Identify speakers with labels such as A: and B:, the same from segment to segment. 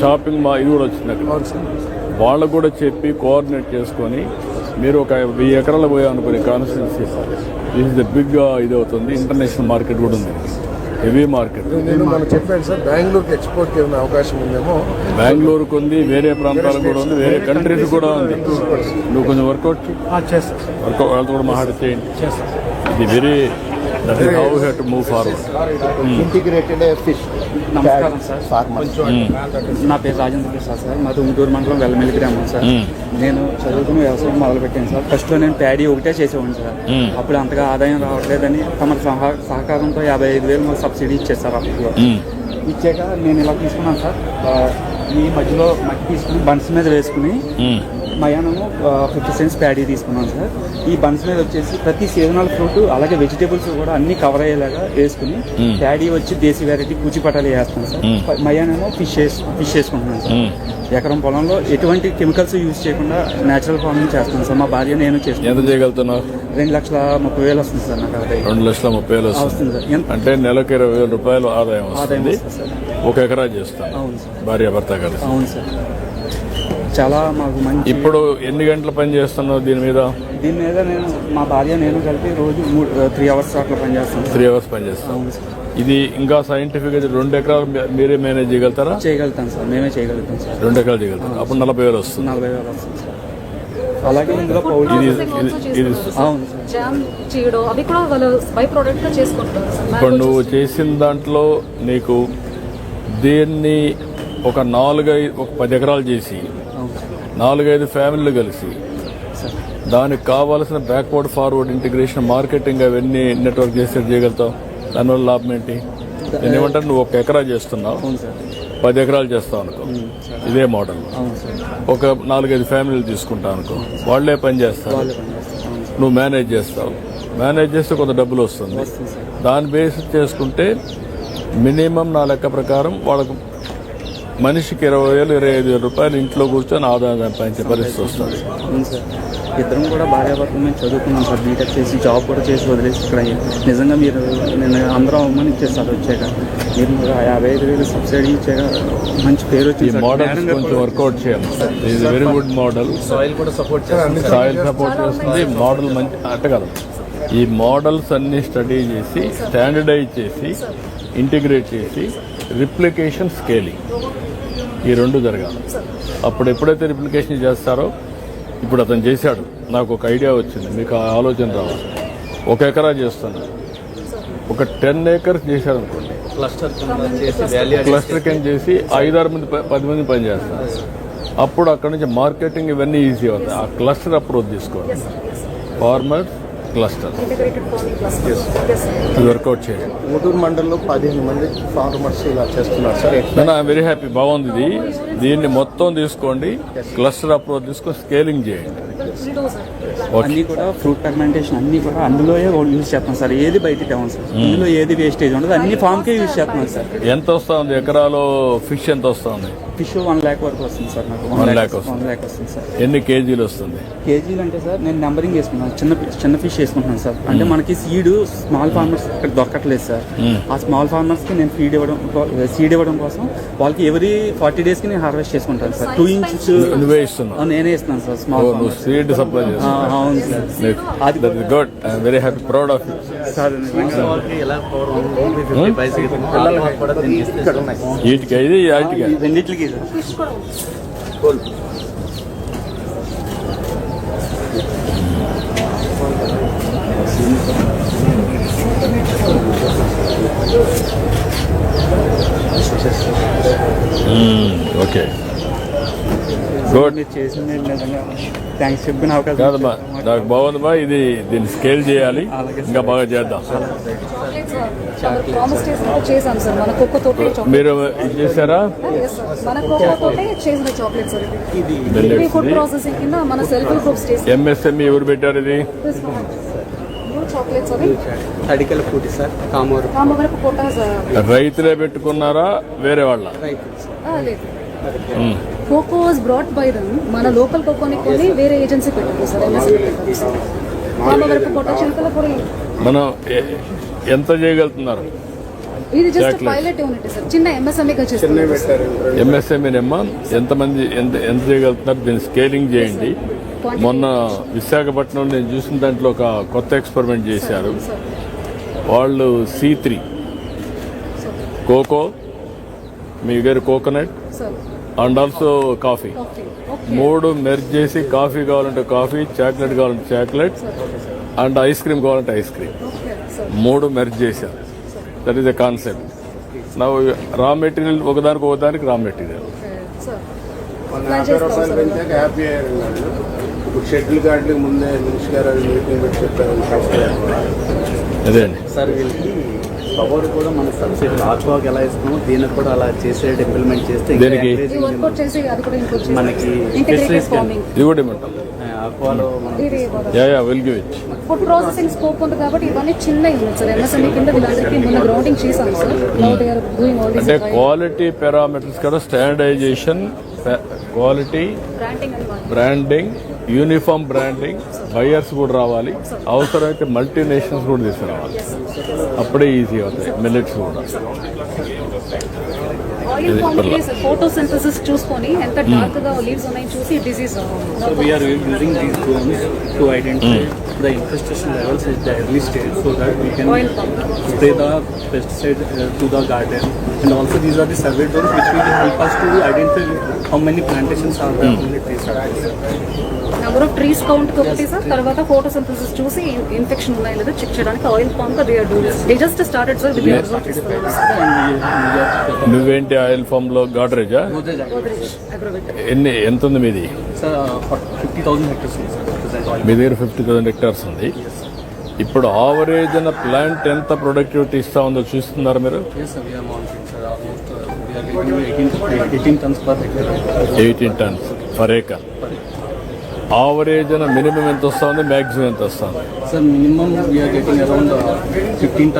A: Shopping మా ఇది కూడా వచ్చింది అక్కడ. వాళ్ళకు కూడా చెప్పి కోఆర్డినేట్ చేసుకొని మీరు ఒక వెయ్యి ఎకరాలు పోయా అనుకునే constituency this is the big ఇది అవుతుంది. ఇంటర్నేషనల్ మార్కెట్ కూడా ఉంది. హెవీ మార్కెట్
B: నేను మనం చెప్పాను సార్ బెంగళూరుకి ఎక్స్పోర్ట్ ఏమైనా అవకాశం ఉందేమో.
A: బెంగళూరుకు ఉంది వేరే ప్రాంతాలకు కూడా ఉంది వేరే కంట్రీస్ కూడా ఉంది. నువ్వు కొంచెం వర్కౌట్
C: చేస్తాను సార్
A: వర్కౌట్ వాళ్ళతో కూడా మాట్లాడి చేయండి ఇది very that is how have to move forward
D: integrated fish
E: నమస్కారం సార్.
D: ఫార్మర్స్
E: నా పేరు రాజేంద్ర ప్రసాద్ సార్. మాది ఉంటూరు మండలం వెల్లమెల్లి గ్రామం సార్. నేను చదువుకుని వ్యవసాయం మొదలు పెట్టాను సార్. ఫస్ట్లో నేను ప్యాడీ ఒకటే చేసేవాడిని సార్. అప్పుడు అంతగా ఆదాయం రావట్లేదని తమ సహా- సహకారంతో యాభై ఐదు వేలు మాకు సబ్సిడీ ఇచ్చారు సార్ అప్పుడు ఇచ్చాక నేను ఇలా తీసుకున్నాను సార్. ఈ మధ్యలో మట్టి తీసుకుని బన్స్ మీద వేసుకుని మయానము ఫిఫ్టీ సెంట్స్ ప్యాడీ తీసుకున్నాను సార్. ఈ బన్స్ మీద వచ్చేసి ప్రతి సీజనల్ ఫ్రూట్ అలాగే వెజిటేబుల్స్ కూడా అన్ని కవర్ అయ్యేలాగా వేసుకుని ప్యాడీ వచ్చి దేశీ వెరైటీ కూచిపటాలు వేస్తాను సార్. మయానేమో ఫిష్ ఫిష్ వేసుకుంటున్నాను సార్. ఎకరం పొలంలో ఎటువంటి కెమికల్స్ యూజ్ చేయకుండా నేచురల్ ఫార్మింగ్ చేస్తాను సార్. మా భార్య నేను
A: ఎంత
E: చేసుకుంటాను
A: చేయగలుగుతున్నావు?
E: రెండు లక్షల ముప్పై వేలు వస్తుంది సార్ నాకు
A: రెండు లక్షల ముప్పై వేలు వస్తుంది.
E: సార్.
A: అంటే నెలకు ఇరవై వేల రూపాయలు ఆదాయం వస్తుంది. ఒక ఎకరా చేస్తాను.
E: అవును సార్.
A: భార్య భర్త కలిసి.
E: అవును సార్. చాలా మాకు మంచి
A: ఇప్పుడు ఎన్ని గంటల పని చేస్తున్నావు దీని మీద?
E: దీని మీద నేను మా భార్య నేను కలిపి రోజు మూడు త్రీ అవర్స్ అట్లా పనిచేస్తాను సార్
A: త్రీ అవర్స్ పని చేస్తాం. ఇది ఇంకా సైంటిఫిక్ అయితే రెండు ఎకరాలు మీరే మేనేజ్ చేయగలుగుతారా?
E: చేయగలుగుతాం సార్. మేమే చేయగలుగుతాం సార్.
A: రెండు ఎకరాలు చేయగలుగుతారు అప్పుడు నలభై వేలు వస్తుంది.
E: నలభై వేలు వస్తుంది సార్. అలాగే ఇందులో
A: ఇప్పుడు నువ్వు. చేసిన దాంట్లో నీకు దీన్ని ఒక నాలుగైదు ఒక పది ఎకరాలు చేసి నాలుగైదు ఫ్యామిలీలు కలిసి. దానికి కావాల్సిన బ్యాక్వర్డ్ ఫార్వర్డ్ ఇంటిగ్రేషన్ మార్కెటింగ్ అవన్నీ నెట్వర్క్ చేసి చేయగలుగుతావు. దానివల్ల లాభం ఏంటి? నేను ఏమంటాను నువ్వు ఒక ఎకరా చేస్తున్నావు. పది ఎకరాలు చేస్తావు అనుకో. ఇదే మోడల్ ఒక నాలుగైదు ఫ్యామిలీలు తీసుకుంటావు అనుకో. వాళ్ళే పని చేస్తారు.
E: సార్.
A: నువ్వు మేనేజ్ చేస్తావు. మేనేజ్ చేస్తే కొంత డబ్బులు వస్తుంది. దాని బేస్ చేసుకుంటే మినిమం నా లెక్క ప్రకారం వాళ్ళకు మనిషికి ఇరవై వేలు ఇరవై ఐదు వేల రూపాయలు ఇంట్లో కూర్చొని ఆదాయం సంపాదించే పరిస్థితి వస్తుంది.
E: సార్. ఇద్దరం కూడా భార్యాభర్తలు మేము చదువుకున్నాం సార్. బీటెక్ చేసి జాబ్ కూడా చేసి వదిలేసి ఇక్కడ. నిజంగా మీరు నేను అందరం అమ్మని ఇచ్చేస్తారు వచ్చాక. మీరు యాభై ఐదు వేలు సబ్సిడీ ఇచ్చాక మంచి పేరు
A: ఈ
E: వచ్చింది సార్.
A: మోడల్స్
E: మేడం గారు
A: కొంచెం వర్కౌట్ చేయాలి ఇది వెరీ గుడ్ మోడల్
E: సాయిల్ కూడా సపోర్ట్ చేస్తారు
A: సాయిల్ సపోర్ట్ చేస్తుంది మోడల్ మంచి అట్ట కదా. ఈ మోడల్స్ అన్ని స్టడీ చేసి స్టాండర్డైజ్ చేసి ఇంటిగ్రేట్ చేసి రిప్లికేషన్ స్కేలింగ్. ఈ రెండు జరగాలి. అప్పుడు ఎప్పుడైతే రిప్లికేషన్ చేస్తారో ఇప్పుడు అతను చేశాడు. నాకు ఒక ఐడియా వచ్చింది. మీకు ఆ ఆలోచన రావాలి. ఒక ఎకరా చేస్తాను ఒక టెన్ ఏకర్స్ చేశారు అనుకోండి క్లస్టర్ కింద చేసి ఐదారు మంది ప- పది మంది పని చేస్తారు. అప్పుడు అక్కడ నుంచి మార్కెటింగ్ ఇవన్నీ ఈజీ అవుతాయి. ఆ క్లస్టర్ అప్రోచ్ తీసుకోవాలి. Farmer cluster. వర్కౌట్ చేయండి
D: ఊటూరు మండలంలో పదిహేను మంది ఫార్మర్స్ ఇలా చేస్తున్నారు సార్
A: నేను వెరీ హ్యాపీ బాగుంది ఇది. దీన్ని మొత్తం తీసుకోండి. క్లస్టర్ అప్రోచ్ తీసుకొని స్కేలింగ్ చేయండి.
E: అన్ని కూడా ఫ్రూట్ ఫర్మెంటేషన్ అన్ని కూడా అందులో యూజ్ చేస్తాం సార్. ఏది బయటికి తేవం సార్? ఇందులో ఏది వేస్టేజ్ ఉండదు. అన్ని ఫామ్ కే యూజ్ చేస్తున్నాం సార్.
A: ఎంత వస్తా ఉంది ఎకరాలో ఫిష్ ఎంత వస్తా ఉంది
E: ఫిష్ వన్ ల్యాక్ వరకు వస్తుంది సార్ నాకు.
A: Lakh వస్తుంది.
E: వన్ ల్యాక్ వస్తుంది సార్.
A: ఎన్ని కేజీలు వస్తుంది?
E: కేజీలు అంటే సార్ నేను నెంబరింగ్ వేసుకున్నాను చిన్న చిన్న ఫిష్ వేసుకుంటున్నాను సార్. అంటే మనకి సీడ్ స్మాల్ ఫార్మర్స్ ఇక్కడ దొరకట్లేదు సార్. ఆ స్మాల్ ఫార్మర్స్కి నేను ఫీడ్ ఇవ్వడం సీడ్ ఇవ్వడం కోసం వాళ్ళకి ఎవరీ ఫార్టీ డేస్కి నేను హార్వెస్ట్ చేసుకుంటాను సార్. టూ ఇంచెస్ నేనే ఇస్తున్నాను సార్ స్మాల్
A: నువ్వు seed supply good I'm very happy proud of you వీటికి ఇది వాటికి. ఓకే గుడ్
E: చేసింది థ్యాంక్స్ చెప్పిన అవకాశం
A: కాదమ్మా నాకు బాగుందమ్మా ఇది దీన్ని స్కేల్ చేయాలి. ఇంకా బాగా చేద్దాం.
F: Chocolates, sir. మనం promise చేసినట్టు చేశాం సార్ మన కోకో తోటే చాక్లెట్
A: మీరు ఇది చేశారా?
F: మన కోకో తోటే చేసిన చాక్లెట్ సార్ ఇది ఇది ఫుడ్ ప్రాసెసింగ్ కింద మన సెల్ఫ్ హెల్ప్ గ్రూప్స్ చేసిన
A: ఎంఎస్ఎంఈ ఎవరు పెట్టారు ఇది?
F: చాక్లెట్స్ అవి
G: తడికల పూటి సార్ కామూరు.
F: రామవరపు కోట సార్
A: రైతులే పెట్టుకున్నారా వేరే వాళ్ళ?
F: లేదు. Cocoa was brought by them మన లోకల్ కోకోని కొని వేరే ఏజెన్సీ పెట్టారు సార్ ఎంఎస్సీ పెట్టారు సార్. రామవరపు కోట చిలకల పొడి
A: మనం ఎ- ఎంత చేయగలుగుతున్నారు?
F: ఇది జస్ట్. పైలట్ యూనిట్ సార్ చిన్న
A: ఎంఎస్ఎంఈనమ్మా ఎంతమంది ఎంత ఎంత చేయగలుగుతున్నారు? దీన్ని స్కేలింగ్ చేయండి. మొన్న విశాఖపట్నం నేను చూసిన దాంట్లో ఒక కొత్త ఎక్స్పెరిమెంట్ చేశారు. వాళ్ళు సి త్రీ కోకో మీ దగ్గర coconut
F: sir
A: and also coffee మూడు మెర్జ్ చేసి కాఫీ కావాలంటే కాఫీ చాక్లెట్ కావాలంటే చాక్లెట్ అండ్ ఐస్ క్రీమ్ కావాలంటే ఐస్ క్రీమ్ మూడు మెర్జ్ చేశారు దట్ ఈస్ ద కాన్సెప్ట్ నా రా మెటీరియల్ ఒకదానికి ఒకదానికి రా మెటీరియల్
B: షెడ్యూల్ గార్డులకు ముందే మినిస్టర్ గారు అది మీటింగ్ పెట్టి చెప్పారు.
A: అదే అండి.
H: సార్ వీళ్ళకి పవర్ కూడా మన సబ్సిడీ ఆక్వాకి ఎలా ఇస్తామో దీనికి కూడా అలా చేసేటట్టు ఇంప్లిమెంట్ చేస్తే
F: చేసి
H: మనకి
F: ఇంటిగ్రేటెడ్
H: fisheries can-
F: ఫార్మింగ్
A: ఇది కూడా ఇవ్వమంటాం
H: ఆక్వాలో మనం
F: ఇది
A: yeah yeah will give it
F: food processing scope ఉంది కాబట్టి ఇవన్నీ చిన్న యూనిట్ సార్ ఎంఎస్ఎంఈ కింద వీళ్ళందరికీ మొన్న గ్రౌండింగ్ చేశాం sir. Now they are doing all
A: అంటే క్వాలిటీ పారామీటర్స్ కదా standardisation quality
F: branding
A: uniform branding buyers కూడా రావాలి. అవసరమైతే మల్టీనేషనల్స్ కూడా తీసుకురావాలి. అప్పుడే ఈజీ అవుతాయి మిల్లెట్స్ కూడా.
F: ఆయిల్ క్వాంటిటీస్ ఫోటోసింథసిస్ చూసుకొని ఎంత డార్క్గా లీవ్స్ ఉన్నాయని చూసి disease
H: are using these drones to identify the infestation levels at the early stage so that we can
F: Oil pump.
H: spray the pesticide uh, to the garden. And also these are the survey drones which will help us to identify how many plantations are there on the trees.
F: Number of trees count ఒకటి sir తర్వాత photosynthesis చూసి infection ఉన్నాయో లేదో check చేయడానికి oil pump they are doing they just started sir with
A: నువ్వేంటి oil ఫామ్లో గాడ్రేజా ఎన్ని ఎంత ఉంది మీది
H: Sir, for 50,000 hectares is present oil.
A: మీ దగ్గర ఫిఫ్టీ థౌసండ్ హెక్టార్స్ ఉంది. ఇప్పుడు ఆవరేజ్ అన్న ప్లాంట్ ఎంత ప్రొడక్టివిటీ ఇస్తా ఉందో చూస్తున్నారు మీరు?
H: Yes, sir, we are monitoring, sir. Almost we are getting 18, 18 tons per hectare.
A: Eighteen tons per acre average అన్న మినిమం ఎంత వస్తా ఉంది? మ్యాక్సిమం ఎంత వస్తా ఉంది?
H: Sir, minimum we are getting around uh, 15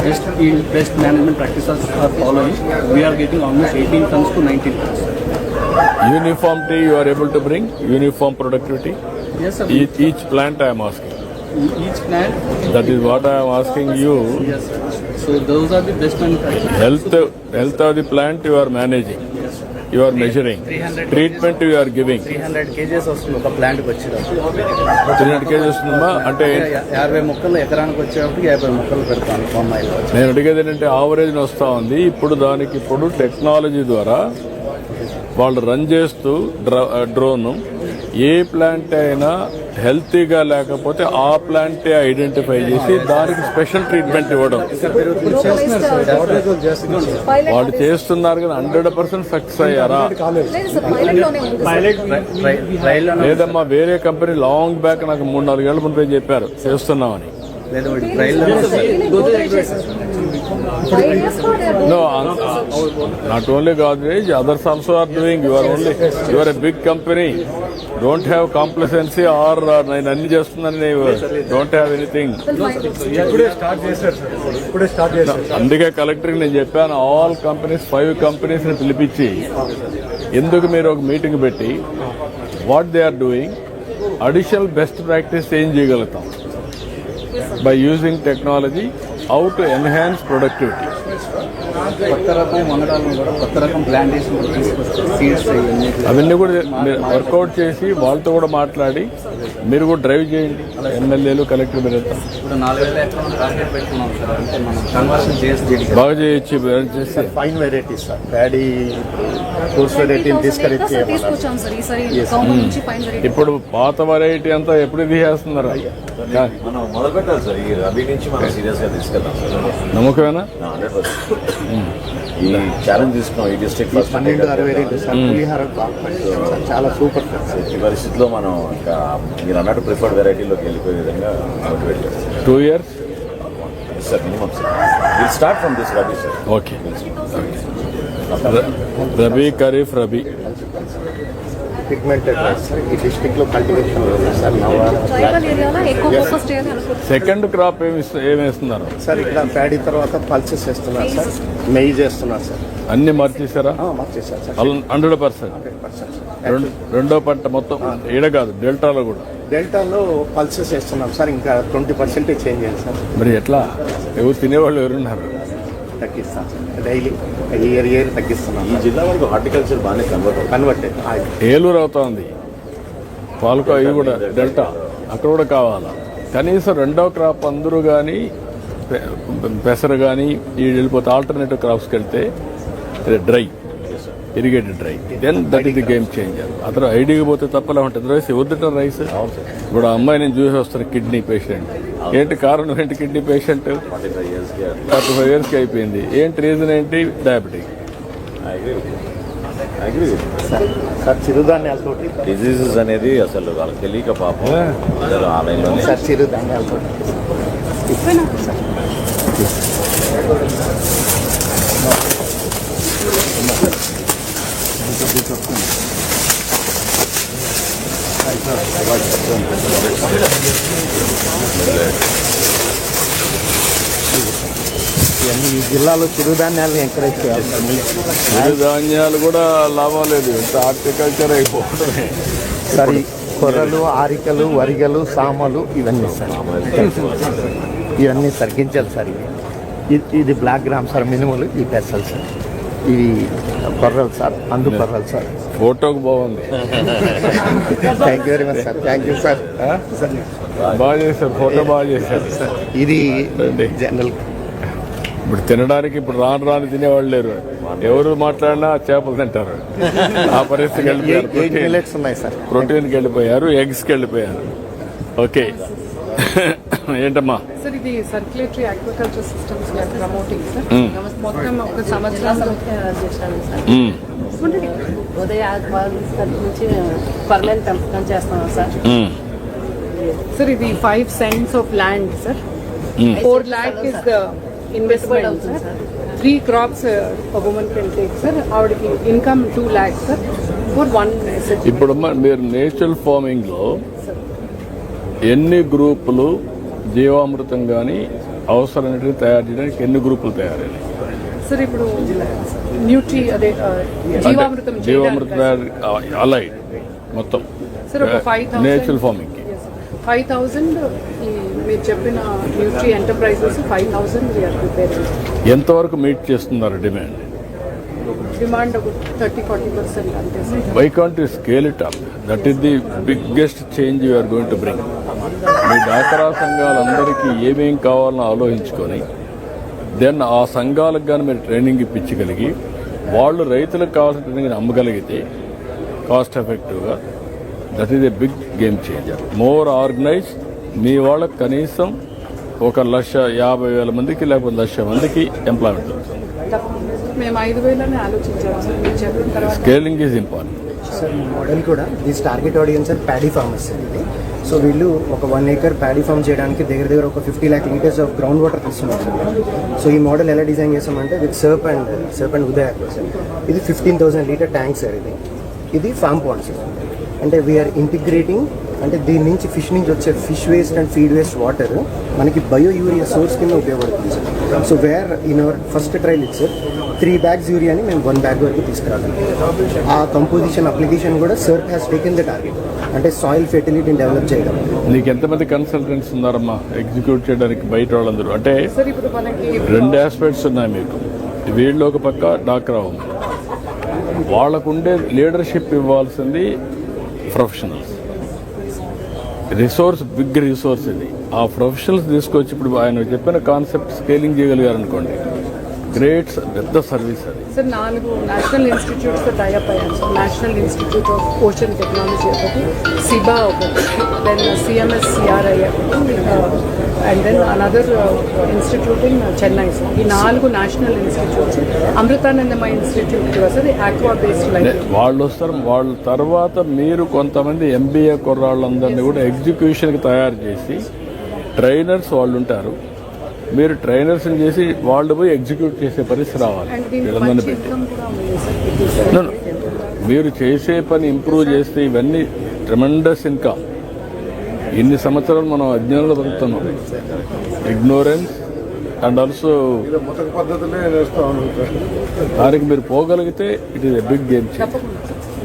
H: best yield, best management practices are following, we are getting almost 18 tons to 19 tons.
A: Uniformity you are able to bring uniform productivity
H: Yes, sir.
A: Each each plant I'm asking
H: E- Each plant,
A: that is what I'm asking you
H: yes. sir. So those are the best manufacturers.
A: Health health of the plant you are managing you are measuring treatment you are giving
H: 300 kgs వస్తుంది ఒక ప్లాంట్కి వచ్చేటప్పుడు.
A: Three hundred వస్తుందమ్మా అంటే
H: యాభై మొక్కలు ఎకరానికి వచ్చేటప్పుడు యాభై మొక్కలు పెడతాను బొమ్మాయిలో
A: నేను అడిగేది ఏంటంటే ఆవరేజ్ వస్తా ఉంది. ఇప్పుడు దానికి ఇప్పుడు టెక్నాలజీ ద్వారా వాళ్ళు రన్ చేస్తూ డ్రోన్ ఏ ప్లాంట్ అయినా హెల్తీగా లేకపోతే ఆ ప్లాంటే ఐడెంటిఫై చేసి దానికి స్పెషల్ ట్రీట్మెంట్ ఇవ్వడం. వాళ్ళు చేస్తున్నారు కానీ హండ్రెడ్ పర్సెంట్ సక్సెస్ అయ్యారా? లేదమ్మా వేరే కంపెనీ లాంగ్ బ్యాక్ నాకు మూడు నాలుగేళ్ళ ముందే చెప్పారు? చేస్తున్నామని. Not only god wage others also are doing your only your a big company don't have complacency or నేను అన్ని చేస్తుందని డోంట్ హ్యావ్ ఎనీథింగ్ అందుకే కలెక్టర్కి నేను చెప్పాను ఆల్ కంపెనీస్ ఫైవ్ కంపెనీస్ని పిలిపించి. ఎందుకు మీరు ఒక మీటింగ్ పెట్టి? What they are doing additional best practice ఏం చేయగలుగుతాం? By using technology how to enhance productivity
H: కొత్త రకం కొత్త రకం ప్లాంటేషన్
A: అవన్నీ కూడా వర్కౌట్ చేసి వాళ్ళతో కూడా మాట్లాడి మీరు కూడా డ్రైవ్ చేయండి. ఎమ్మెల్యేలు కలెక్టర్
H: దీనికి
A: బాగా చేయొచ్చు
I: fine varieties sir. Paddy coarse వెరైటీని
F: 20,000
I: discourage
F: acres
I: చేయమన్నారు
F: తీసుకొచ్చాం
A: ఇప్పుడు పాత వెరైటీ అంతా ఎప్పుడు తీసేస్తున్నారు?
C: మనం మొదలు పెట్టాలి సార్. ఈ రబీ నుంచి మనం సీరియస్గా తీసుకెళ్తాం సార్.
A: నమ్మకమేనా?
C: ఈ ఛాలెంజ్ తీసుకున్నాం ఈ డిస్ట్రిక్ట్ ఫస్ట్
I: పన్నెండు అరవై పులిహార సార్ చాలా సూపర్
C: ఈ పరిస్థితిలో మనం ఇంకా మీరు అన్నట్టు ప్రిఫర్డ్ వెరైటీలోకి వెళ్ళిపోయే విధంగా మోటివేట్ చేస్తాం.
A: Two years
C: sir minimum sir will start from this rabi sir
A: okay rabi kharif rabi
I: pigmented rice sir ఈ డిస్ట్రిక్ట్లో కల్టివేషన్ సార్
A: సెకండ్ క్రాప్ ఏమి ఇస్త- ఏమి వేస్తున్నారు?
I: సార్ ఇక్కడ ప్యాడీ తర్వాత పల్సెస్ వేస్తున్నారు సార్ మెయిజ్ వేస్తున్నారు సార్
A: అన్ని మార్చేసారా
I: మార్చేసారు సార్
A: హండ్రెడ్ పర్సెంట్
I: పర్సెంట్
A: రెండో పంట మొత్తం ఈడ కాదు డెల్టాలో కూడా.
D: డెల్టాలో పల్సెస్ వేస్తున్నాం సార్ ఇంకా ట్వంటీ పర్సెంటేజ్ చేంజ్ చేయాలి సార్
A: మరి ఎట్లా? ఎవరు తినేవాళ్ళు ఎవరున్నారు?
D: తగ్గిస్తాం. సార్ డైలీ ఇయర్ ఇయర్ తగ్గిస్తున్నాం.
C: ఈ జిల్లా వరకు హార్టికల్చర్ బాగానే కన్వర్ట్ అవుతుంది.
D: కన్వర్టెడ్
A: ఏలూరు అవుతోంది. పాలకో అవి కూడా డెల్టా. అక్కడ కూడా కావాలా? కనీసం రెండో క్రాప్ అందరూ కానీ పెసరు కానీ ఈ వెళ్ళిపోతే ఆల్టర్నేటివ్ క్రాప్స్కి వెళ్తే dry. Irrigated dry. Then that is the game changer అతను ఐడికి పోతే తప్పలే ఉంటుంది. రైస్ వద్దుట రైస్? ఇప్పుడు ఆ అమ్మాయి నేను చూసి వస్తాను కిడ్నీ పేషెంట్. ఏంటి కారణం ఏంటి కిడ్నీ పేషెంట్?
C: ఫార్టీ ఫైవ్ ఇయర్స్కి
A: ఫార్టీ ఫైవ్ ఇయర్స్కి అయిపోయింది. ఏంటి రీజన్ ఏంటి? డయాబెటిక్.
C: అగ్రి అగ్రి
D: సార్ చిరుధాన్యాలతోటి.
C: డిజీజెస్ అనేది అసలు వాళ్ళకి తెలియక పాపం. అందరూ ఆన్లైన్లోనే
D: సార్ చిరుధాన్యాలతోటి. ఇవన్నీ ఈ జిల్లాలో చిరుధాన్యాలను ఎంకరేజ్ చేయాలి. సార్
A: చిరు ధాన్యాలు కూడా లాభం లేదు. హార్టికల్చర్ అయిపోవడమే.
D: సార్ కొర్రలు ఆరికలు వరిగలు సామలు ఇవన్నీ సార్. ఇవన్నీ తగ్గించాలి సార్ ఇవి. ఇది- ఇది బ్లాక్ గ్రామ్ సార్ మినుములు ఈ పెసలు సార్. ఇవి కొర్రలు సార్ అందు కొర్రలు సార్.
A: ఫోటోకు బాగుంది.
D: Thank you very much sir thank you sir sir
A: బాగా చేశారు ఫోటో బాగా చేశారు.
D: ఇది. జనరల్
A: ఇప్పుడు తినడానికి ఇప్పుడు రాను రాను తినేవాళ్ళు లేరు. ఎవరు మాట్లాడినా చేపలు తింటారు. ఆ పరిస్థితికి వెళ్ళిపోయారు. ప్రోటీన్కి వెళ్ళిపోయారు ఎగ్స్కి వెళ్ళిపోయారు. ఓకే. ఏంటమ్మా?
J: సార్ ఇది circulatory agriculture systems promoting sir మొత్తం ఒక సంవత్సరం
A: మ్మ్.
K: ఉదయ నుంచి పర్లేదు పెంపకం చేస్తున్నాం సార్.
J: ఇది five cents of land sir four lakh is the investment sir three crops women can take sir ఆవిడకి income two lakhs sir for one
A: ఇప్పుడు మీరు నేచురల్ ఫార్మింగ్లో ఎన్ని గ్రూపులు జీవామృతం కానీ అవసరమైనవి తయారు చేయడానికి ఎన్ని గ్రూపులు తయారైనాయి?
J: సార్ ఇప్పుడు న్యూట్రీ అదే జీవామృతం
A: జీవామృతం తయారు అలైడ్ మొత్తం. నేచురల్ ఫార్మింగ్
J: ఫైవ్ థౌజండ్ మీరు చెప్పిన న్యూట్రీ ఎంటర్ప్రైజెస్ ఫైవ్ ప్రిపేరింగ్
A: ఎంతవరకు మీట్ చేస్తున్నారు డిమాండ్?
J: డిమాండ్ ఒక థర్టీ ఫార్టీ పర్సెంట్ అంతే sir.
A: Why can't you scale it up that is the biggest change you are going to bring మీ డాక్రా సంఘాలందరికీ ఏమేం కావాలని ఆలోచించుకొని దెన్ ఆ సంఘాలకు కానీ మీరు ట్రైనింగ్ ఇప్పించగలిగి వాళ్ళు రైతులకు కావాల్సిన ట్రైనింగ్ అమ్మగలిగితే కాస్ట్ ఎఫెక్టివ్గా that is a big game changer more organize మీ వాళ్ళకి కనీసం ఒక లక్ష యాభై వేల మందికి లేకపోతే లక్ష మందికి employment scaling is important
I: sir ఈ మోడల్ కూడా this target audience and paddy farmers so వీళ్ళు ఒక వన్ ఏకర్ ప్యాడీ ఫార్మ్ చేయడానికి దగ్గర దగ్గర ఒక fifty lakh litres of ground water తీసుకున్నారు సో ఈ మోడల్ ఎలా డిజైన్ చేసామంటే with SERP and SERP and Udaya sir. ఇది fifteen thousand litre tank sir ఇది. ఇది ఫార్మ్ పాండ్ సార్. అంటే వీఆర్ ఇంటిగ్రేటింగ్ అంటే దీని నుంచి ఫిష్ నుంచి వచ్చే fish waste and feed waste water మనకి బయో యూరియా సోర్స్ కింద ఉపయోగపడుతుంది sir. So where in our first trial ఇచ్చి సార్ త్రీ బ్యాగ్స్ యూరియాని మేము వన్ బ్యాగ్ వరకు తీసుకురాగలం. ఆ కంపోజిషన్ అప్లికేషన్ కూడా SERP has taken the target అంటే సాయిల్ ఫెర్టిలిటీని డెవలప్ చేయడం.
A: నీకు ఎంతమంది కన్సల్టెంట్స్ ఉన్నారమ్మా? ఎగ్జిక్యూట్ చేయడానికి బయట వాళ్ళందరూ. అంటే
J: సార్ ఇప్పుడు మనకి
A: రెండు ఆస్పెక్ట్స్ ఉన్నాయి మీకు. వీళ్ళు ఒక పక్క డాక్రా ఉంది వాళ్ళకుండే లీడర్షిప్ ఇవ్వాల్సింది ప్రొఫెషనల్స్ రిసోర్స్ బిగ్ రిసోర్స్ ఇది. ఆ ప్రొఫెషనల్స్ తీసుకొచ్చి ఇప్పుడు ఆయన చెప్పిన కాన్సెప్ట్ స్కేలింగ్ చేయగలిగారు అనుకోండి గ్రేట్ పెద్ద సర్వీస్ అది.
J: సార్ నాలుగు నేషనల్ ఇన్స్టిట్యూట్స్ టైఅప్ అయ్యాను. Sir national institute of ocean technology ఒకటి సిబా ఒకటి దెన్ సిఎంఎస్ సిఆర్ఐ ఒకటి and then another institute in Chennai sir ఈ నాలుగు national institutes Amritanandamaya institute sir aqua based life
A: వాళ్ళు వస్తారు వాళ్ళ తర్వాత మీరు కొంతమంది ఎంబీఏ కుర్రాళ్ళందరినీ కూడా ఎగ్జిక్యూషన్కి తయారు చేసి ట్రైనర్స్ వాళ్ళు ఉంటారు. మీరు ట్రైనర్స్ చేసి వాళ్ళు పోయి ఎగ్జిక్యూట్ చేసే పరిస్థితి రావాలి. వీళ్ళందరినీ పెట్టి. మీరు చేసే పని ఇంప్రూవ్ చేస్తే ఇవన్నీ ట్రెమెండస్ ఇన్కమ్ ఇన్ని సంవత్సరాలు మనం అజ్ఞానంలో బతుకుతున్నాం ఇగ్నోరెన్స్ అండ్ ఆల్సో దానికి మీరు పోగలిగితే it is a big game change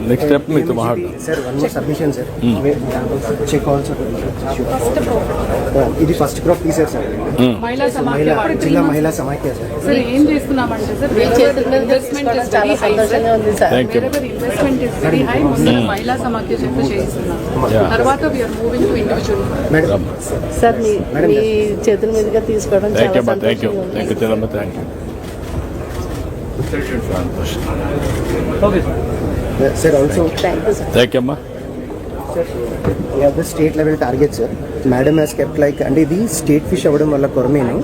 A: next step మీతో మాట్లాడదాం
I: sir one more submission sir check also
F: first profit
I: ఇది ఫస్ట్ క్రాప్ తీసారు సార్
J: మహిళా సమాఖ్య
I: జిల్లా మహిళా సమాఖ్య సార్
J: సార్ ఏం చేస్తున్నామంటే సార్ ఇన్వెస్ట్మెంట్ ఇస్
K: చాలా
J: very high
K: sir
A: thank you
J: వేరే ఇన్వెస్ట్మెంట్ ఇస్ వెరీ హై మహిళా సమాఖ్య చెప్పి చేయిస్తున్నాం.
A: Yeah.
J: తర్వాత we're moving to individual
I: madam
K: sir మీ మీ చేతుల మీదుగా తీసుకోవడం
A: థ్యాంక్ యూ
K: చాలా
A: అమ్మా థ్యాంక్ యూ
K: సంతోషంగా ఉంది.
A: Thank you thank you
I: sir also
K: thank you sir
A: అమ్మా
I: we have the state level target sir. Madam has kept like అంటే ఇది స్టేట్ ఫిష్ అవ్వడం వల్ల కొరమేను.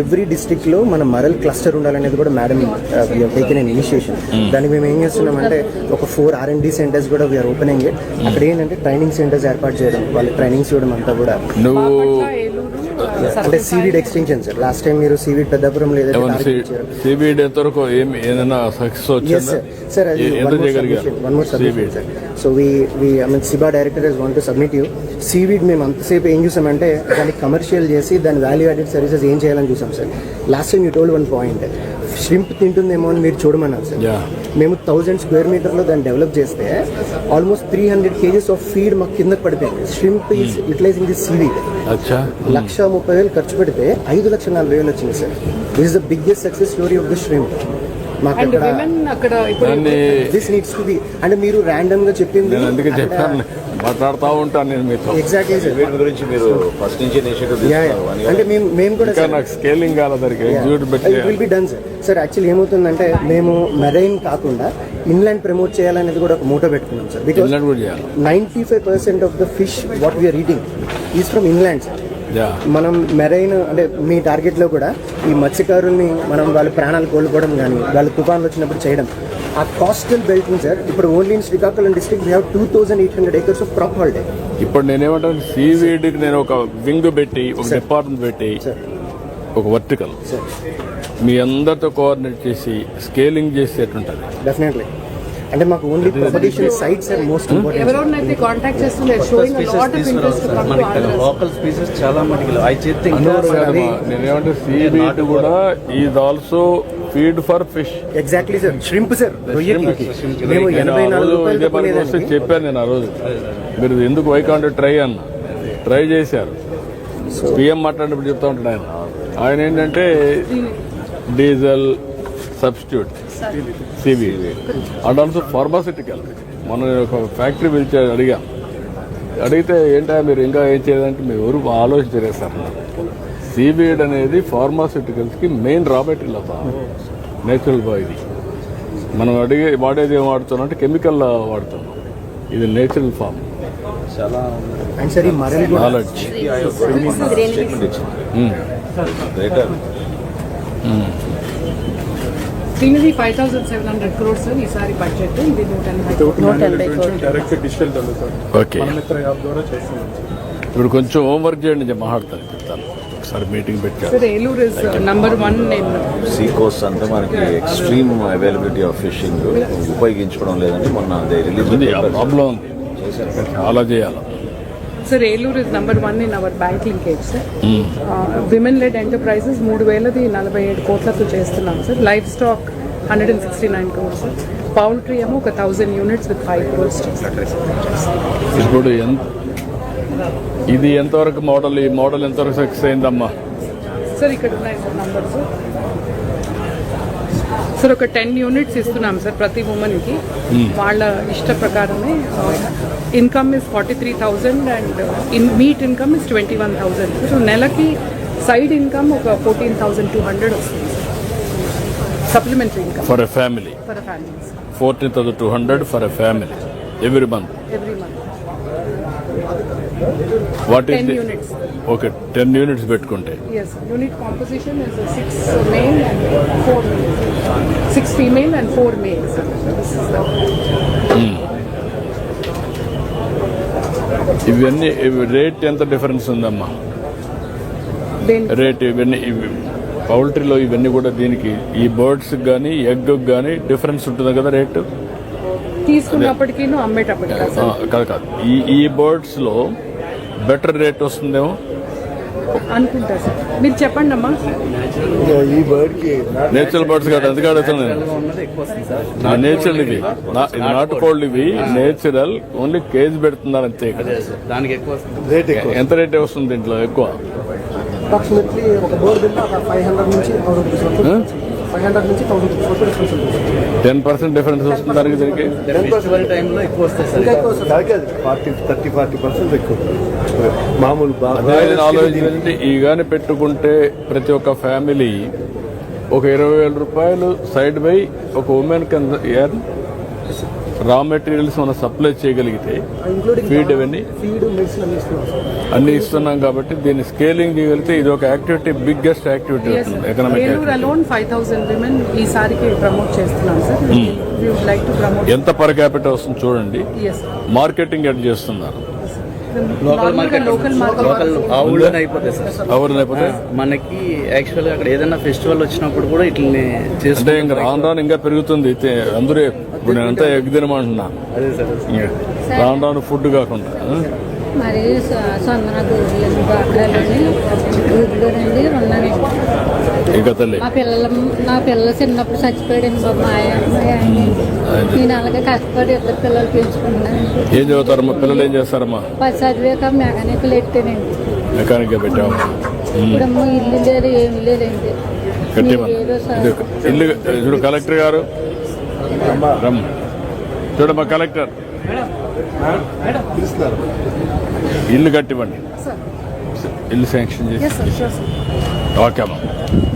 I: ఎవ్రీ డిస్ట్రిక్ట్లో మన మరల్ క్లస్టర్ ఉండాలనేది కూడా మేడం టేకెన్ అన్ ఇనిషియేషన్ దానికి మేము ఏం చేస్తున్నామంటే ఒక four R and D centres కూడా వీఆర్ ఓపెనింగ్ ఇట్ అక్కడ ఏంటంటే ట్రైనింగ్ సెంటర్స్ ఏర్పాటు చేయడం వాళ్ళకి ట్రైనింగ్స్ ఇవ్వడం అంతా కూడా.
A: నువ్వు
I: అంటే seaweed extension sir last time మీరు సీవీడ్ పెద్దాపురం
A: సిబిడి ఎంతవరకు ఏం ఏదైనా సక్సెస్ వచ్చిందా.
I: One more submission,
A: CBD.
I: sir. So we, we, I mean, SIBA director has want to submit you. Seaweed మేము అంతసేపు ఏం చూసామంటే దాన్ని కమర్షియల్ చేసి దాని వాల్యూ యాడెడ్ సర్వీసెస్ ఏం చేయాలని చూసాం sir last time you told one point shrimp తింటుందేమో అని మీరు చూడమన్నారు సార్. మేము థౌజండ్ స్క్వేర్ మీటర్లో దాన్ని డెవలప్ చేస్తే almost three hundred kgs of feed మాకు కిందకి పడిపోయింది. Shrimp is utilizing the seaweed
A: అచ్చా.
I: లక్ష ముప్పై వేలు ఖర్చు పెడితే ఐదు లక్షల నలభై వేలు వచ్చింది sir this is the biggest success story of the shrimp మాకు దిస్ నీడ్స్ టు బి అంటే మీరు ర్యాండమ్గా చెప్పింది
A: మాట్లాడుతూ ఉంటాను నేను మీతో.
I: ఎగ్జాక్ట్లీ సార్
C: వీటి గురించి మీరు ఫస్ట్ నుంచి ఇనిషియేటివ్
I: అంటే మేము మేము కూడా
A: నాకు స్కేలింగ్ కాలేదరికి ఎగ్జిక్యూట్ పెట్టి
I: it will be done sir sir actually ఏమవుతుందంటే మేము మెరైన్ కాకుండా ఇన్లాండ్ ప్రమోట్ చేయాలనేది కూడా ఒక మూటో పెట్టుకున్నాం sir because ninety five percent of the fish what we're eating is from inland sir మనం మెరైన్ అంటే మీ టార్గెట్లో కూడా ఈ మత్స్యకారుల్ని మనం వాళ్ళ ప్రాణాలు కోల్పోవడం కానీ వాళ్ళ తుఫాన్లు వచ్చినప్పుడు చేయడం ఆ కాస్టల్ బెల్ట్ సార్ ఇప్పుడు only in Srikakulam district we have two thousand eight hundred acres of crop holiday
A: ఇప్పుడు నేనేమంటాను సీవీడ్కి నేను ఒక వింగ్ పెట్టి ఒక డిపార్ట్మెంట్ పెట్టి
I: సార్
A: ఒక వర్టికల్
I: సార్
A: మీ అందరితో కోఆర్డినేట్ చేసి స్కేలింగ్ చేసేటుంటుంది
I: డెఫినెట్లీ అంటే మాకు only propagation sites are most important
J: contact చేస్తున్నారు showing lot of interest
G: local species చాలా మటుకు. ఐ
A: అందువల్ల కాదమ్మా, నేనేమంటే సీవీడ్ కూడా is also feed for fish.
I: Exactly sir shrimp sir రొయ్యకి మేము
A: నేను
I: ఎనభై
A: ఆ
I: నాలుగు
A: రోజు
I: రూపాయలు
A: ఇదే పనికి వస్తే
I: కొనేదానికి
A: చెప్పాను నేను ఆ రోజు. మీరు ఎందుకు వైకాంట్ ట్రై అన్న? ట్రై చేశారు. పిఎం మాట్లాడినప్పుడు చెప్తా ఉంటాడు ఆయన. ఆయన ఏంటంటే diesel substitute seaweed and also pharmaceutical మనం ఒక ఫ్యాక్టరీ పిలిచి అడిగా అడిగితే ఏంటా మీరు ఇంకా ఏం చేయడానికి మీరు ఎవరు ఆలోచించలేదు సార్ సీవీడ్ అనేది ఫార్మాసిటికల్స్కి మెయిన్ రా మెటీరియల్ నేచురల్ ఇది. మనం అడిగే వాడేది ఏం వాడుతున్నాం అంటే కెమికల్ వాడుతున్నాం. ఇది నేచురల్
I: కూడా
A: నాలెడ్జ్
J: దీనిది five thousand seven hundred crores ఈసారి బడ్జెట్ ఇది నూట ఎనభై
K: నూట ఎనభై కోట్లు
A: ఓకే. ఇప్పుడు కొంచెం హోంవర్క్ చేయండి నేను మాట్లాడతాను చెప్తాను. ఒకసారి మీటింగ్ పెట్టాను
J: sir Eluru is number one
C: sea coast అంటే మనకి ఎక్స్ట్రీమ్ అవైలబిలిటీ ఆఫ్ ఫిషింగ్ ఉపయోగించుకోవడం లేదంటే మొన్న అదే రిలీజ్
A: ఉంది ఆ ప్రాబ్లం ఉంది చాలా చేయాలి.
J: Sir Eluru is number one in our bank linkage sir women led enterprises మూడు వేలది నలభై ఏడు కోట్లతో చేస్తున్నాం sir life stock hundred and sixty nine crores sir poultry ఏమో ఒక thousand units with five crores
A: ఇప్పుడు ఎంత ఇది ఎంతవరకు మోడల్? ఈ మోడల్ ఎంతవరకు సక్సెస్ అయిందమ్మా?
J: సార్ ఇక్కడ ఉన్నాయి సార్ నంబర్స్ సార్ ఒక టెన్ యూనిట్స్ ఇస్తున్నాం సార్ ప్రతి ఉమెన్కి వాళ్ళ ఇష్ట ప్రకారమే income is forty three thousand and in meat income is twenty one thousand so నెలకి సైడ్ ఇన్కమ్ ఒక ఫోర్టీన్ థౌజండ్ టూ హండ్రెడ్ వస్తుంది supplementary income
A: for family
J: for families
A: fourteen thousand two hundred for a family every month
J: every month
A: what is
J: 10 units.
A: Okay ten units పెట్టుకుంటే.
J: Unit composition is six male and four six female and four male
A: ఇవన్నీ ఇవి rate ఎంత difference ఉందమ్మా? Rate ఇవన్నీ ఇవి పౌల్ట్రీలో ఇవన్నీ కూడా దీనికి ఈ బర్డ్స్ కానీ ఎగ్ కానీ డిఫరెన్స్ ఉంటుంది కదా రేటు
J: తీసుకున్నప్పటికీ అమ్మేటప్పటికి
A: కాదు కాదు ఈ ఈ బర్డ్స్లో బెటర్ రేట్ వస్తుందేమో.
J: అనుకుంటా సార్. మీరు చెప్పండి అమ్మా.
D: ఈ బర్డ్కి
A: నేచురల్ బర్డ్స్ కాదు అందుకే అడుగుతున్నాను
G: ఉన్నది ఎక్కువ వస్తుంది సార్
A: నా నేచురల్ ఇవి. ఇది నాటుకోళ్ళు ఇవి నేచురల్ ఓన్లీ కేజీ పెడుతున్నారు అంతే ఇక్కడ
G: దానికి ఎక్కువ
D: రేట్ ఎక్కువ
A: ఎంత రేట్ వస్తుంది దీంట్లో ఎక్కువ?
I: అప్రాక్సిమేట్లీ ఒక బోర్డు ఫైవ్ హండ్రెడ్ నుంచి ఫైవ్ హండ్రెడ్ నుంచి థౌసండ్ రూపీస్ వరకు డిఫరెన్స్ ఉంటుంది.
A: టెన్ పర్సెంట్ డిఫరెన్స్ వస్తుంది దానికి? దీనికి
G: ఫెస్టివల్ టైంలో ఎక్కువ వస్తాయి సార్
I: ఇంకా ఎక్కువ వస్తుంది.
D: కాదు ఫార్టీ థర్టీ ఫార్టీ పర్సెంట్ ఎక్కువ. మామూలు
A: ఆలోచించి ఈ గాని పెట్టుకుంటే ప్రతి ఒక్క ఫ్యామిలీ ఒక ఇరవై వేల రూపాయలు సైడ్ బై ఒక women can earn raw materials మనం సప్లై చేయగలిగితే ఫీడ్ అవన్నీ
I: అన్ని ఇస్తున్నాం
A: కాబట్టి దీన్ని స్కేలింగ్ చేయగలిగితే ఇది ఒక యాక్టివిటీ బిగ్గెస్ట్ యాక్టివిటీ అవుతుంది ఎకనామిక్
J: ప్రమోట్
A: ఎంత పర్ క్యాపిటల్ వస్తుంది చూడండి. మార్కెటింగ్ ఎడ్ చేస్తున్నారు?
G: లోకల్ మార్కెట్
J: లోకల్
G: అయిపోతాయి సార్.
A: లేకపోతే
G: మనకి యాక్చువల్గా అక్కడ ఏదైనా ఫెస్టివల్ వచ్చినప్పుడు కూడా ఇట్లనే చేసుకుంటే
A: ఇంకా రాను రాను ఇంకా పెరుగుతుంది. అయితే అందరూ ఇప్పుడు నేనంతా ఎగ్ తినమంటున్నా.
G: అదే సార్
A: ఇంకా రాను రాను ఫుడ్ కాకుండా?
L: మరి సొందన గూగులు బాకాలని గూగులోనండి ఉన్నాను
A: ఇంకా తల్లి
L: మా పిల్లల నా పిల్లలు చిన్నప్పుడు చచ్చిపోయాడు బాబు మా నేను అలాగే కష్టపడి ఇద్దరు పిల్లలు పెంచుకున్నాను
A: ఏం చదువుతారమ్మా పిల్లలు ఏం చేస్తారమ్మా?
L: పది చదివాక మెకానికల్ ఎట్టానండి.
A: మెకానిక్ పెట్టాము
L: ఇప్పుడేమో ఇల్లు లేదు ఏమి లేదండి.
A: ఇల్లు చూడు కలెక్టర్ గారు. చూడమ్మా కలెక్టర్. ఇల్లు కట్టివ్వండి. ఇల్లు శాంక్షన్ చేసి. ఓకే అమ్మా.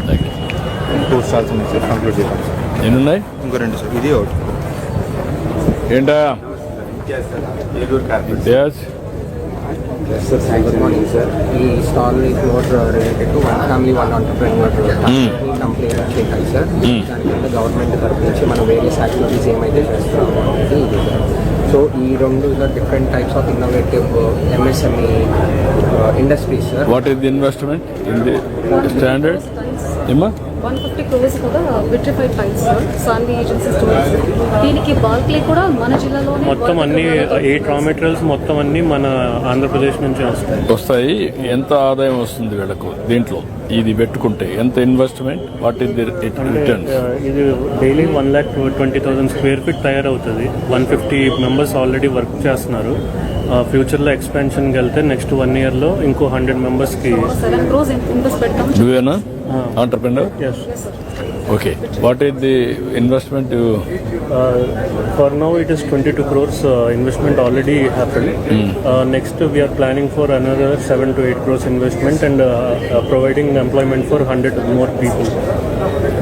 A: థ్యాంక్ యూ
C: టూ స్టార్స్ ఉన్నాయి సార్ కంక్లూడ్ చేద్దాం. సార్
A: ఎన్నున్నాయి?
C: ఇంకో రెండు సార్ ఇది ఒకటి.
A: ఏంటా? Yes
I: sir good morning sir ఈ stall floor related to one family one entrepreneur complete చేయాలి సార్ గవర్నమెంట్ తరపు నుంచి మనం వేరియస్ యాక్టివిటీస్ ఏమైతే చేస్తున్నామో అనేది ఇది సార్ సో ఈ రెండు different types of innovative MSME industries sir
A: what is the investment in the standard ఏమ్మా?
F: వన్ ఫిఫ్టీ క్రోర్స్ కూడా vitrified tiles sir Sanvi agency stores దీనికి బాల్క్లీ కూడా మన జిల్లాలోనే
K: మొత్తం అన్ని ఎయిట్ రా మెటీరియల్స్ మొత్తం అన్ని మన ఆంధ్రప్రదేశ్ నుంచి వస్తాయి.
A: వస్తాయి. ఎంత ఆదాయం వస్తుంది వీళ్ళకు దీంట్లో? ఇది పెట్టుకుంటే ఎంత ఇన్వెస్ట్మెంట్ వాట్ ది రిటర్న్
K: ఇది daily one lakh twenty thousand square feet తయారవుతుంది. One fifty members already work చేస్తున్నారు. ఫ్యూచర్లో ఎక్స్పాన్షన్కి వెళ్తే నెక్స్ట్ వన్ ఇయర్లో ఇంకో హండ్రెడ్ మెంబర్స్కి
F: సెవెన్ క్రోర్స్ ఇన్వెస్ట్ పెట్టాం
A: entrepreneur okay what is the investment
K: for now it is twenty two crores investment already happen next we're planning for another seven to eight crores investment and providing employment for hundred more people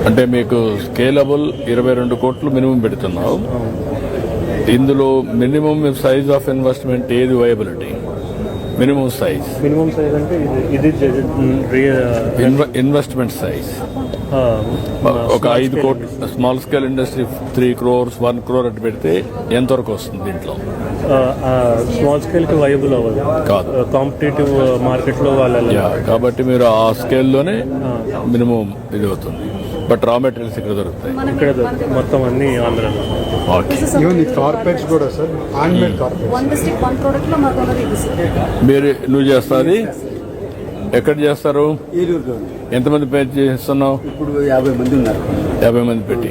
A: అంటే మీకు scalable ఇరవై రెండు కోట్లు minimum పెడుతున్నావు. ఇందులో minimum size of investment ఏది viability minimum size
K: minimum size అంటే ఇది
A: ఇన్వెస్ట్మెంట్ సైజ్ ఒక ఐదు కోట్లు small scale industry three crores one crore అటు పెడితే ఎంతవరకు వస్తుంది దీంట్లో?
K: స్మాల్ స్కేల్కి వైబుల్ అవ్వదు.
A: కాదు.
K: కాంపిటేటివ్ మార్కెట్లో వాళ్ళు
A: కాబట్టి మీరు ఆ స్కేల్లోనే మినిమం ఇది అవుతుంది. బట్ రా మెటీరియల్స్ ఇక్కడ దొరుకుతాయి.
K: ఇక్కడ మొత్తం అన్ని ఆంధ్రాలో.
A: ఓకే
F: కార్పెట్స్ కూడా సార్ సార్
A: మీరు నువ్వు చేస్తాది? ఎక్కడ చేస్తారు? ఎంతమంది పే చేస్తున్నావు?
I: ఇప్పుడు యాభై మంది ఉన్నారు.
A: యాభై మంది పెట్టి.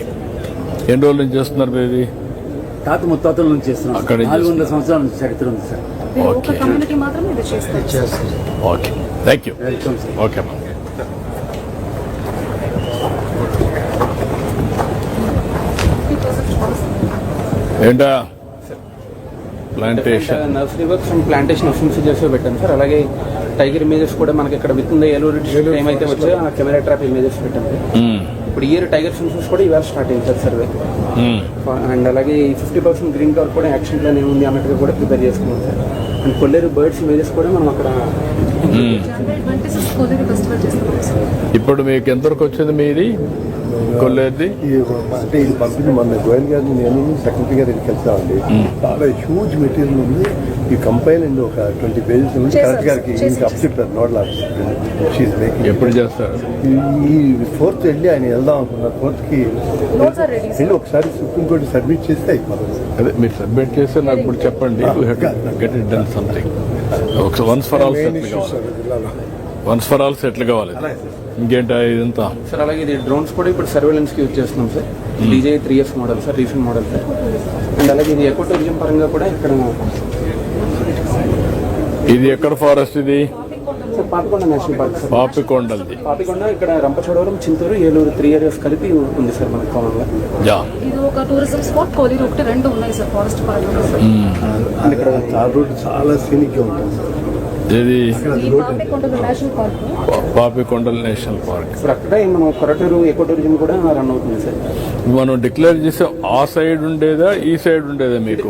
A: ఎన్ని రోజుల నుంచి చేస్తున్నారు మీరు ఇది?
I: తాత ముత్తాతల నుంచి చేస్తున్నాం
A: అక్కడి
I: నాలుగు వందల సంవత్సరాల నుంచి చరిత్ర ఉంది సార్
F: చేస్తారు
A: okay thank you
I: welcome sir
A: okay అమ్మా ఏంటా? Plantation
G: nursery works plantation of చేసి పెట్టాను సార్. అలాగే టైగర్ ఇమేజెస్ కూడా మనకి ఇక్కడ with in the Eluru district ఏమైతే వచ్చాయో ఆ కెమెరా ట్రాప్ ఇమేజెస్ పెట్టాను ఇప్పుడు ఇయర్ టైగర్ సెన్సస్ కూడా ఇవాళ స్టార్ట్ అయింది సార్ సర్వే అండ్ అలాగే ఈ ఫిఫ్టీ పర్సెంట్ గ్రీన్ కవర్ కూడా యాక్షన్ ప్లాన్ ఏముంది అన్నట్టుగా కూడా ప్రిపేర్ చేసుకున్నాం sir. And Kolleru birds images కూడా మనం అక్కడ
F: సార్
A: ఇప్పుడు మీకు ఎంతవరకు వచ్చింది మీది? కొల్లేది?
D: అంటే ఇది పంపించి మొన్న గోయల్ గారిని నేను సెక్రటరీ గారు ఇక్కడికి వెళ్తామండి చాలా హ్యూజ్ మెటీరియల్ ఉంది. ఈ కంపైల్ అండి ఒక ట్వంటీ పేజెస్ ఉంది. కరెక్ట్ గారికి అప్ చెప్పారు నోట్ లాస్ట్ షీఈ్ మేకింగ్
A: ఎప్పుడు చేస్తారు?
D: ఈ ఫోర్త్ వెళ్ళి ఆయన వెళ్దాం అనుకున్నారు ఫోర్త్కి
F: నోట్స్ ఆర్ రెడీ
D: వెళ్ళి ఒకసారి సుప్రీంకోర్టు సబ్మిట్ చేస్తే అయిపోతుంది.
A: అదే మీరు సబ్మిట్ చేస్తే నాకు ఇప్పుడు చెప్పండి. గెట్ ఇట్ డన్ సంథింగ్ ఒకసారి once for all once for all settle కావాలి. ఇంకేంటి ఇదంతా
G: సార్ అలాగే ఇది డ్రోన్స్ కూడా ఇప్పుడు సర్వేలెన్స్కి యూజ్ చేస్తున్నాం sir. DJ three years model sir recent model sir. And అలాగే ఇది ఎకో టూరిజం పరంగా కూడా ఇక్కడ
A: ఇది ఎక్కడ ఫారెస్ట్ ఇది?
G: Sir Papakonda national park sir.
A: పాపికొండలది
G: Papikonda ఇక్కడ రంపచోడవరం చింతూరు ఏలూరు త్రీ ఏరియాస్ కలిపి ఉంది సార్ మనకి కామన్గా
A: యా.
F: ఇది ఒక టూరిజం స్పాట్ కోలీరు ఒకటి రెండు ఉన్నాయి సార్ ఫారెస్ట్ పరంగా సార్
B: అండ్ ఇక్కడ చాలా రోడ్డు చాలా సీనిక్గా ఉంటుంది. సార్
A: ఇది
F: ఈ పాపికొండలు నేషనల్ పార్క్
A: పాపికొండల నేషనల్ పార్క్.
G: అక్కడే మనం కొరటూరు ఎకో టూరిజం కూడా రన్ అవుతుంది సార్?
A: మనం డిక్లేర్ చేసాం ఆ సైడ్ ఉండేదా ఈ సైడ్ ఉండేదా మీకు.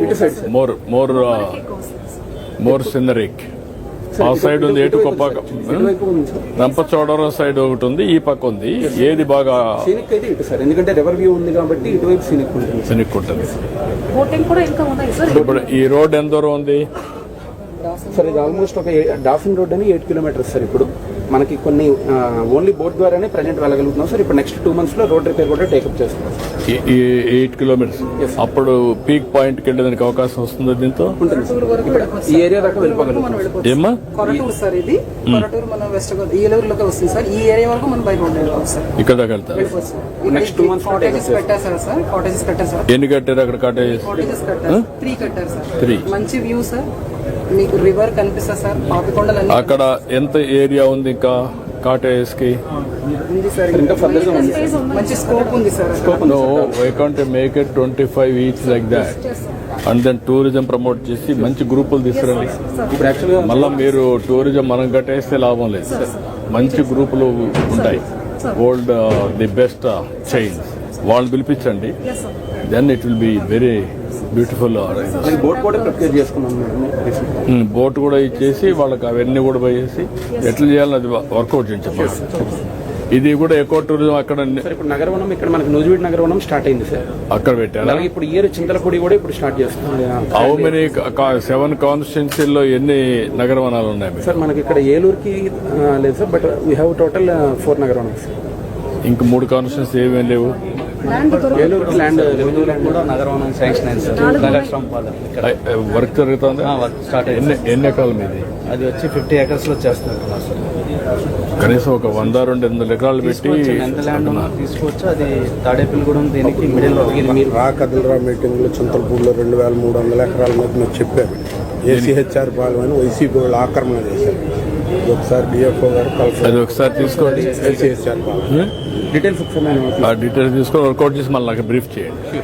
A: మోర్ మోర్ మోర్ సిన్నరిక్ ఆ సైడ్ ఉంది ఎటు కొప్ప
G: ఇటువైపు ఉంది సార్.
A: రంపచోడవరం సైడ్ ఒకటి ఉంది ఈ పక్క ఉంది. ఏది బాగా
G: సీనిక్ అయితే ఇటు సార్ ఎందుకంటే రివర్ వ్యూ ఉంది కాబట్టి ఇటువైపు సీనిక్ ఉంటుంది.
A: సినిక్ ఉంటుంది.
F: బోటింగ్ కూడా ఇంకా ఉన్నాయి సార్.
A: ఇప్పుడు ఈ రోడ్ ఎంత దూరం ఉంది?
G: సార్ ఇది ఆల్మోస్ట్ ఒక డాఫిన్ రోడ్ అని ఎయిట్ కిలోమీటర్స్ సార్ ఇప్పుడు. మనకి కొన్ని ఓన్లీ బోట్ ద్వారానే ప్రజెంట్ వెళ్ళగలుగుతున్నాం. సార్ ఇప్పుడు నెక్స్ట్ టూ మంత్స్లో రోడ్ రిపేర్ కూడా టేకప్ చేస్తున్నాం.
A: ఎయిట్ కిలోమీటర్స్ అప్పుడు పీక్ పాయింట్కి వెళ్ళడానికి అవకాశం వస్తుంది దీంతో?
G: ఈ ఏరియా దాకా వెళ్ళిపోగలుగుతాం.
A: ఏమ్మా?
J: కొరటూరు సార్ ఇది. కొరటూరు మన వెస్ట్ గోదావరి ఏలూరులోకి వస్తుంది సార్ ఈ ఏరియా వరకు మనం బై రోడ్ వెళ్ళిపోవచ్చు సార్
A: ఇక్కడ దాకా
J: కాటేజెస్
G: take
J: పెట్టారు సార్ కాటేజెస్ కట్టారు సార్
A: ఎన్ని కట్టారు అక్కడ కాటేజ్
J: కాటేజెస్ కట్టారు త్రీ కట్టారు సార్
A: Three.
J: మంచి వ్యూ సార్ మీకు రివర్ కనిపిస్తుంది సార్? పాపికొండలు
A: అక్కడ ఎంత ఏరియా ఉంది ఇంకా
F: కాటేజ్కి.
J: మంచి స్కోప్ ఉంది. Sir
A: no why can't make it twenty five each like that and then tourism promote చేసి మంచి గ్రూపులు తీసుకురండి. మళ్ళా మీరు టూరిజం మనం కట్టేస్తే లాభం లేదు మంచి గ్రూపులు ఉంటాయి. ఓల్డ్ ది బెస్ట్ చైన్స్ వాళ్ళని పిలిపించండి. Then it will be very beautiful
G: boat కూడా ప్రిపేర్ చేసుకున్నాం
A: బోట్ కూడా ఇచ్చేసి వాళ్ళకి అవన్నీ కూడా పోయేసి ఎట్లా చేయాలని అది వర్కౌట్ చేయించాం ఇది కూడా ఎకో టూరిజం అక్కడ
G: ఇప్పుడు నగరవనం ఇక్కడ మనకి నూజివీడ్ నగరవనం స్టార్ట్ అయింది సార్.
A: అక్కడ పెట్టారా?
G: అలాగే ఇప్పుడు ఇయర్ చింతలపూడి కూడా ఇప్పుడు స్టార్ట్ చేస్తుంది
A: హౌ మెనీ సెవెన్ కాన్స్టిట్యున్సీల్లో ఎన్ని నగరవనాలు ఉన్నాయి?
G: సార్ మనకి ఇక్కడ ఏలూరుకి లేదు sir but we have total four Nagaravanam sir.
A: ఇంక మూడు కాన్స్టిట్యున్సీ ఏమేమి లేవు?
F: ల్యాండ్
G: రెవెన్యూ కూడా
H: నగరవనం శాంక్షన్ అయింది సార్.
A: వర్క్ జరుగుతుంది.
H: వర్క్ స్టార్ట్
A: ఎన్ని
H: అయింది.
A: ఎన్ని ఎకరాల మీది?
H: అది వచ్చి ఫిఫ్టీ ఏకర్స్లో చేస్తున్నారు సార్.
A: కనీసం ఒక వంద రెండు వందల ఎకరాలు పెట్టి
H: తీసుకోవచ్చు ఎంత ల్యాండ్ ఉన్నా తీసుకోవచ్చు అది తాడేపల్లిగూడెం దీనికి మిడిల్లో మీరు
B: రా కదిలరా మీటింగ్లో చింతలపూడిలో రెండు వేల మూడు వందల ఎకరాల మీద మీరు చెప్పారు ఏసీహెచ్ఆర్ పాలెం అని వైసీపీ వాళ్ళు ఆక్రమణ చేశారు. ఒకసారి డిఎఫ్ఓ గారు
A: అది
B: కల్పన
A: ఒకసారి తీసుకోండి.
B: ఏసీహెచ్ఆర్ పాలెం
G: డీటెయిల్స్ ఒకసారి
A: ఆ డీటెయిల్స్ తీసుకొని వర్కౌట్ చేసి మళ్ళీ నాకు బ్రీఫ్ చేయండి.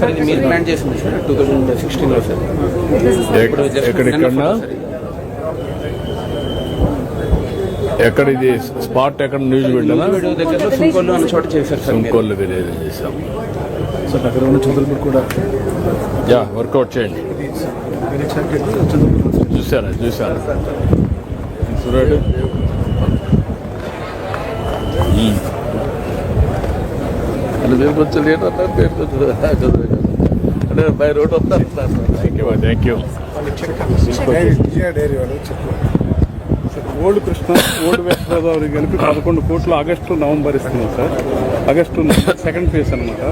G: సార్ మీరు ప్లాన్ చేసింది సార్ టూ థౌజండ్ సిక్స్టీన్లో సార్
A: ఎక్క- ఎక్కడెక్కడన్నా ఎక్కడ ఇది? స్పాట్ ఎక్కడ? న్యూస్
G: దగ్గరలో సుంకోలు అన్న చోట చేశారు.
A: ఇంకోళ్ళు విలేజ్ చేసాం
B: సార్ అక్కడ ఉన్న చింతలపూడి కూడా
A: యా వర్కౌట్ చేయండి. చూసారా? చూసారా? చూడండి పేరు కొంచెం లేట్ అన్నారు పేరు కొంచెం అంటే బై రోడ్ వస్తారు thank you thank you
M: old Krishna old west Godavari కలిపి పదకొండు కోట్లు ఆగస్టు నవంబర్ ఇస్తున్నాం సార్. ఆగస్టు సెకండ్ ఫేజ్ అనమాట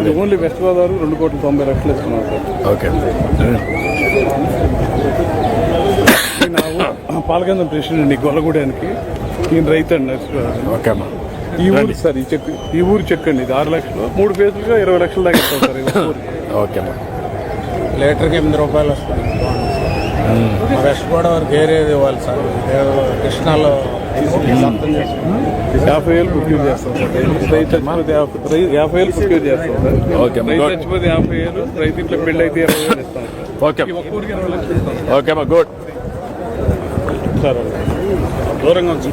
M: ఇది ఓన్లీ వెస్ట్ గోదావరి రెండు కోట్ల తొంభై లక్షలు ఇస్తున్నాం సార్.
A: ఓకే.
M: పాలకేంద్రం ప్రెసిడెంట్ గొల్లగూడానికి. ఈయన రైతు అండి.
A: ఓకే అమ్మా.
M: ఈ ఊరు సార్ ఈ చెక్ ఈ ఊరు చెక్ అండి ఇది ఆరు లక్షలు. మూడు ఫేజులుగా ఇరవై లక్షల దాకా ఇస్తాం సార్ ఈ ఒక్క ఊరికి.
A: ఓకే అమ్మా.
B: లీటర్కి ఎనిమిది రూపాయలు వస్తుంది. వెస్ట్ గోదావరికి ఏరేది ఇవ్వాలి సార్. కృష్ణాలో
M: యాభై వేలు ప్రొక్యూర్ చేస్తాం సార్. యాభై వేలు ప్రొక్యూర్ చేస్తాం సార్.
A: ఓకే
M: రైతు చచ్చిపోతే యాభై వేలు రైతు ఇంట్లో పెళ్ళి అయితే ఇరవై వేలు ఇస్తాం సార్.
A: ఓకే ఓకే అమ్మా గుడ్.
M: సార్. దూరంగా ఉంచు.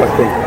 A: Paco.